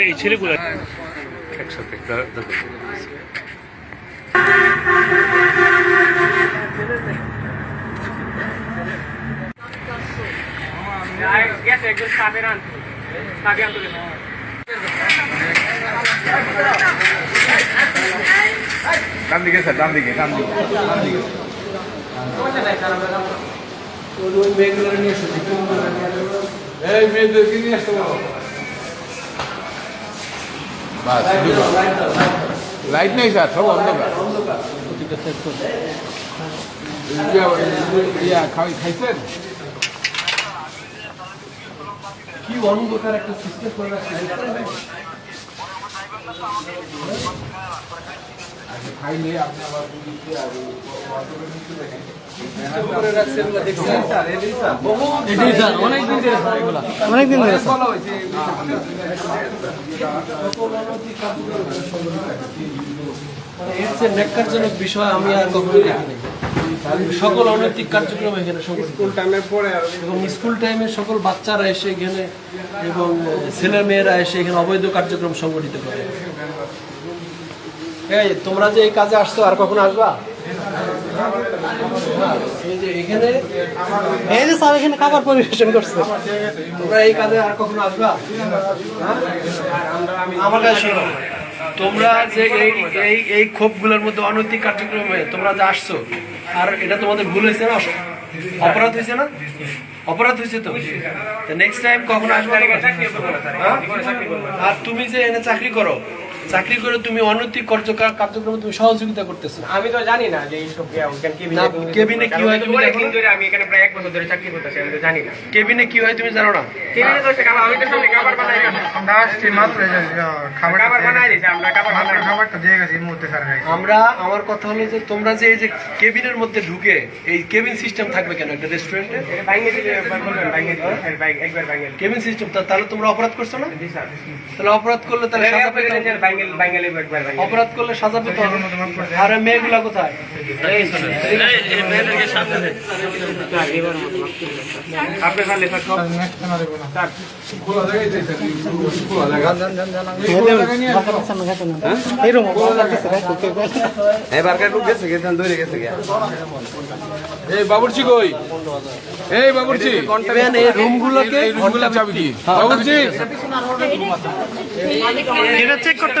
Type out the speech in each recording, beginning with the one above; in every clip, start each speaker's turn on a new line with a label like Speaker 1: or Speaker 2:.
Speaker 1: এই ছেলেগুলো একসাথে
Speaker 2: একজন সাবের আনতে সাবি আনতে
Speaker 3: ডান দিকে স্যার ডান দিকে ডান দিকে। ডান দিকে এই মেয়েদেরকে নিয়ে আসতে বাস লাইট নেই স্যার সব অন্ধকার। খাই- খাইছেন?
Speaker 4: কি অন্ধকার একটা সিস্টেম করে রাখছে
Speaker 3: খাইলে আপনি আবার
Speaker 5: অনেকদিন ধরে
Speaker 4: মানে এর ন্যাক্কারজনক বিষয় আমি আর কখনো দেখিনি সকল অনৈতিক কার্যক্রম এখানে স্কুল টাইমের পরে এবং স্কুল টাইমে সকল বাচ্চারা এসে এখানে এবং ছেলে মেয়েরা এসে এখানে অবৈধ কার্যক্রম সংগঠিত করে। এই তোমরা যে এই কাজে আসছো আর কখনো আসবা? হ্যাঁ, এখানে
Speaker 5: এই পরিবেশন করছে।
Speaker 4: তোমরা এই কাজে আর কখনো আসবা? হ্যাঁ? আমার তোমরা যে এই এই এই ক্ষোভগুলোর মধ্যে অনৈতিক কার্যক্রমে তোমরা যে আসছো আর এটা তোমাদের ভুল হয়েছে না? অপরাধ হয়েছে না? অপরাধ হয়েছে তো? নেক্সট টাইম কখন আসবে?
Speaker 2: না
Speaker 4: আর তুমি যে এনে চাকরি করো চাকরি করে তুমি অনৈতিক কার্যক্রম কার্যক্রমে তুমি সহযোগিতা করতেছো।
Speaker 2: আমি তো জানি না যে এইসব ওখানে কেবিনে
Speaker 4: কি হয় তুমি জানো
Speaker 2: অনেকদিন
Speaker 4: না?
Speaker 2: ধরে আমি এখানে প্রায় এক বছর ধরে চাকরি করতেছি আমি তো জানি না।
Speaker 4: কেবিনে কি হয় তুমি জানো না?
Speaker 2: কেবিনে তো আমি তো সামনে খাবার বানাই না
Speaker 6: আমরা আসছি মাত্র আহ,
Speaker 2: খাবার বানাই। দিয়েছি আমরা খাবার বানাই।
Speaker 6: খাবারটা দিয়ে গেছে মুহূর্তে স্যার
Speaker 4: আমরা আমার কথা হলো যে তোমরা যে এই যে কেবিনের মধ্যে ঢুকে এই কেবিন সিস্টেম থাকবে কেন একটা রেস্টুরেন্টে? কেবিন সিস্টেম তাহলে তোমরা অপরাধ করছ না?
Speaker 2: জি স্যার।
Speaker 4: তাহলে অপরাধ করলে তাহলে অপরাধ করলে সাজা পেতে হবে। আর মেয়েগুলা কোথায়।
Speaker 3: এই বাবুর্চি কই? এই বাবুর্চি।
Speaker 4: এই রুমগুলোকে
Speaker 3: চাবি কি? বাবুর্চি।
Speaker 5: এটা চেক করতে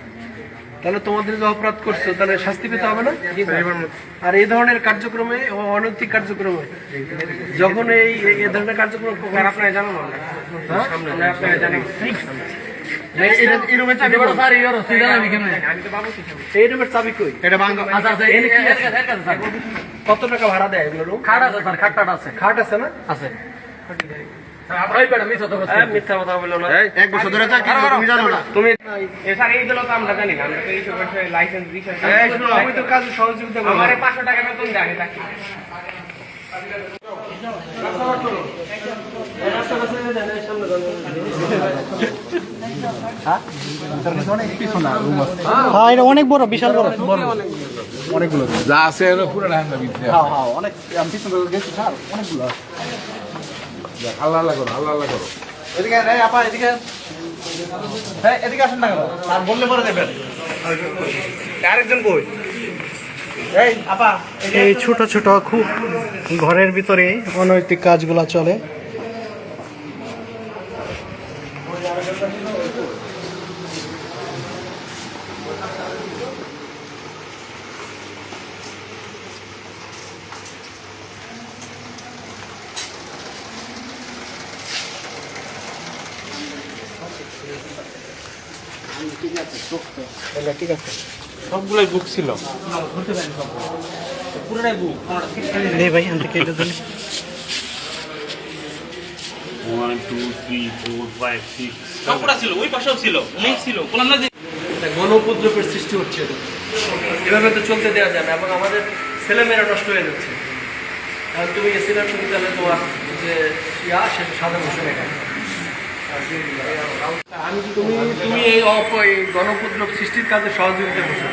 Speaker 4: তাহলে তোমাদের যে অপরাধ করছ তাহলে শাস্তি পেতে হবে না? আর এই ধরনের কার্যক্রমে অনৈতিক কার্যক্রমে যখন এই ধরনের কার্যক্রম
Speaker 2: আপনারা জানান না? আমরা আপনারা জানেন।
Speaker 4: এই রুমের চাবি কই?
Speaker 2: আমি তো বাবু শিখাবো
Speaker 4: এই রুমের চাবি কই?
Speaker 6: এটা ভাঙ
Speaker 5: এই এই- এই- এই- এই- স্যার।
Speaker 4: কত টাকা ভাড়া দেয় এগুলো
Speaker 5: খাট আছে
Speaker 4: খাট আছে না?
Speaker 5: আছে। ওই বেটা মিস হতে বসছে
Speaker 2: মিথ্যা কথা বলল না।
Speaker 6: এক বছর ধরে তুমি জানো না।
Speaker 2: তুমি এ স্যার এইগুলো তো আমরা জানি না। আমরা তো এইসব বিষয়ে লাইসেন্স দিচ্ছি
Speaker 4: আমি তো কাজে সহযোগিতা করব
Speaker 2: আমার পাঁচশো টাকা বেতন দেয় আমি চাকরি
Speaker 5: এটা অনেক বড় বিশাল বড়।
Speaker 3: অনেকগুলো। যা আছে পুরো
Speaker 5: হ্যাঁ হ্যাঁ অনেক অনেকগুলো
Speaker 3: আল্লাহ আল্লাহ করো আল্লাহ আল্লাহ করো।
Speaker 5: এদিকে আপা এদিকে। হ্যাঁ এদিকে আসেন না কেন? স্যার বললে পরে দেবেন
Speaker 2: আরেকজন কই?
Speaker 5: এই আপা এই ছোট ছোট খুব ঘরের ভিতরে অনৈতিক কাজগুলা চলে। ঠিক আছে।
Speaker 1: সবগুলোই বুক ছিল।
Speaker 5: এই ভাই আমি কেটে দিলি?
Speaker 1: One two three four five six সবগুলা ছিল ওই পাশেও ছিল অনেক ছিল বললাম না যে
Speaker 4: একটা সৃষ্টি হচ্ছে এভাবে তো চলতে দেওয়া যাবে না এবং আমাদের ছেলেমেয়েরা নষ্ট হয়ে যাচ্ছে। আর তুমি তুমি তাহলে তোমার যে ইয়া সেটা আমি তুমি তুমি এই অপ এই গণপুত্র সৃষ্টির কাজে সহযোগিতা করছ।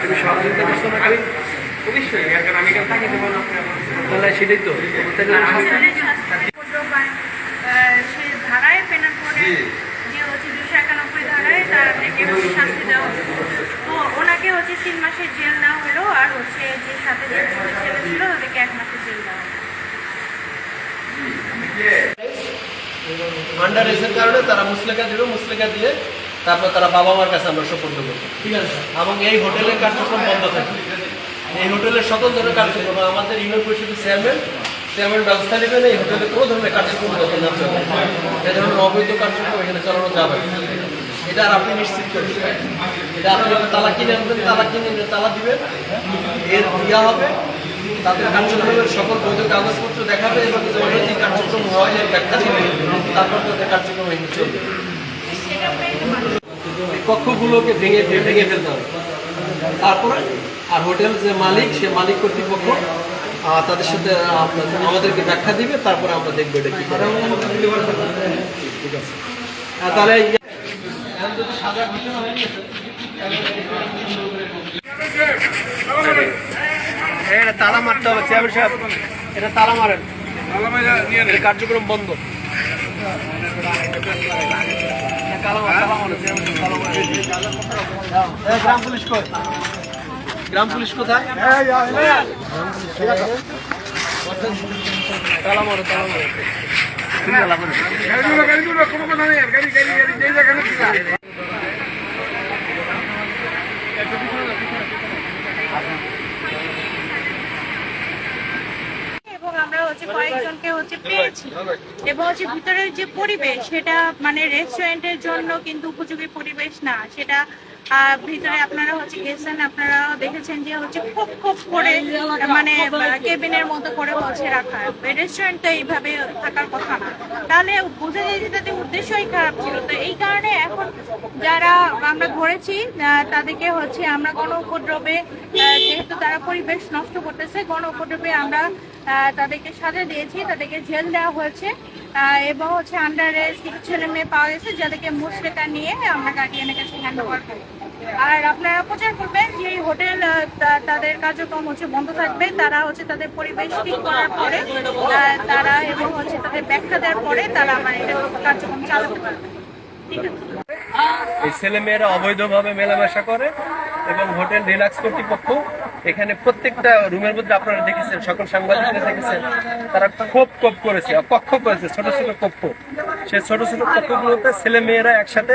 Speaker 4: তুমি সহযোগিতা না
Speaker 2: অবশ্যই আমি থাকি
Speaker 4: তাহলে সেটাই তো
Speaker 7: সে ধারায় যে হচ্ছে দুশো একানব্বই ধারায় শাস্তি দেওয়া তো ওনাকে হচ্ছে তিন মাসের জেল নেওয়া হলো আর হচ্ছে যে সাথে যে দুটো ছেলে ছিল তাদেরকে এক মাসের জেল দেওয়া
Speaker 4: আন্ডার এজের কারণে তারা মুসলেখা দিল মুসলেখা দিয়ে তারপর তারা বাবা মার কাছে আমরা সুপর্দ করব ঠিক আছে এবং এই হোটেলের কার্যক্রম বন্ধ থাকে। এই হোটেলের সকল ধরনের কার্যক্রম আমাদের ইউনিয়ন পরিষদের চেয়ারম্যান চেয়ারম্যান ব্যবস্থা নেবেন এই হোটেলে কোনো ধরনের কার্যক্রম করতে না চলে ধরনের অবৈধ কার্যক্রম এখানে চালানো যাবে। এটা আর আপনি নিশ্চিত করবেন এটা আপনি তালা কিনে আনবেন, তালা কিনে এনে তালা দিবেন। এর ইয়া হবে, তাদের কার্যক্রমের সকল বৈধ কাগজপত্র দেখাবে এবং কার্যক্রম হয়, এর ব্যাখ্যা দিবে। তারপর তাদের কার্যক্রম এখানে চলবে। কক্ষগুলোকে ভেঙে ভেঙে ফেলতে হবে। তারপরে আর হোটেল যে মালিক, সে মালিক কর্তৃপক্ষ তাদের সাথে আমাদেরকে ব্যাখ্যা দিবে। তারপরে আমরা দেখব এটা কি তাহলে সাজা এটা তালা মারতে হবে, চেয়ারম্যান সাহেব। এটা তালা মারেন। কার্যক্রম বন্ধ। গ্রাম পুলিশ কই? গ্রাম পুলিশ কোথায়?
Speaker 7: এবং আমরা হচ্ছে কয়েকজনকে হচ্ছে এবং হচ্ছে ভিতরের যে পরিবেশ, সেটা মানে রেস্টুরেন্টের জন্য কিন্তু উপযোগী পরিবেশ না। সেটা ভিতরে আপনারা হচ্ছে গেছেন আপনারা দেখেছেন যে হচ্ছে খুব খুব করে মানে কেবিনের মতো করে হচ্ছে রাখা। রেস্টুরেন্ট তো এইভাবে থাকার কথা না। তাহলে বোঝা যায় যে তাদের উদ্দেশ্যই খারাপ ছিল। তো এই কারণে এখন যারা আমরা আহ, তাদেরকে হচ্ছে আমরা গণ উপদ্রবে যেহেতু তারা পরিবেশ নষ্ট করতেছে গণ উপদ্রবে আমরা তাদেরকে সাজা দিয়েছি তাদেরকে জেল দেওয়া হয়েছে। এবং হচ্ছে আন্ডার কিছু ছেলে মেয়ে পাওয়া গেছে যাদেরকে মুসলেকা নিয়ে আমরা গার্ডিয়ানের কাছে হ্যান্ড ওভার করি আর আপনারা প্রচার করবেন যে হোটেল তাদের কার্যক্রম হচ্ছে বন্ধ থাকবে। তারা হচ্ছে তাদের পরিবেশ ঠিক করার পরে তারা এবং হচ্ছে তাদের ব্যাখ্যা দেওয়ার পরে তারা আমার এটা কার্যক্রম চালাতে পারবে।
Speaker 4: এই ছেলে মেয়েরা অবৈধভাবে মেলামেশা করে এবং হোটেল রিল্যাক্স কর্তৃপক্ষ এখানে প্রত্যেকটা রুমের মধ্যে আপনারা দেখেছেন, সকল সাংবাদিকরা দেখেছেন, তারা ক্ষোভ কোপ করেছে কক্ষ করেছে, ছোট ছোট কক্ষ সেই ছোট ছোট কক্ষগুলোতে ছেলে মেয়েরা একসাথে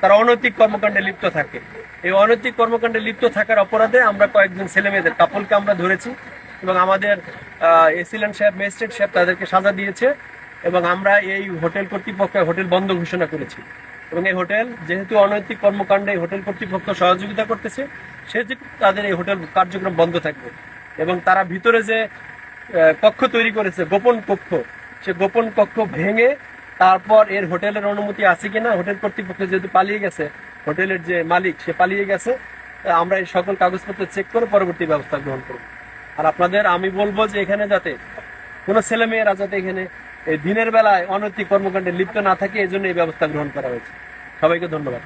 Speaker 4: তারা অনৈতিক কর্মকাণ্ডে লিপ্ত থাকে। এই অনৈতিক কর্মকাণ্ডে লিপ্ত থাকার অপরাধে আমরা কয়েকজন ছেলে মেয়েদের, কাপলকে আমরা ধরেছি এবং আমাদের এসিলেন্ট সাহেব, ম্যাজিস্ট্রেট সাহেব তাদেরকে সাজা দিয়েছে এবং আমরা এই হোটেল কর্তৃপক্ষ হোটেল বন্ধ ঘোষণা করেছি। এবং এই হোটেল যেহেতু অনৈতিক কর্মকাণ্ডে হোটেল কর্তৃপক্ষ সহযোগিতা করতেছে, সেহেতু তাদের এই হোটেল কার্যক্রম বন্ধ থাকবে। এবং তারা ভিতরে যে কক্ষ তৈরি করেছে, গোপন কক্ষ, সে গোপন কক্ষ ভেঙে তারপর এর হোটেলের অনুমতি আছে কিনা, হোটেল কর্তৃপক্ষ যেহেতু পালিয়ে গেছে, হোটেলের যে মালিক, সে পালিয়ে গেছে আমরা এই সকল কাগজপত্র চেক করে পরবর্তী ব্যবস্থা গ্রহণ করব। আর আপনাদের, আমি বলব যে এখানে যাতে কোনো ছেলে মেয়েরা যাতে এখানে এই দিনের বেলায় অনৈতিক কর্মকাণ্ডে লিপ্ত না থাকে এই জন্য এই ব্যবস্থা গ্রহণ করা হয়েছে। সবাইকে ধন্যবাদ।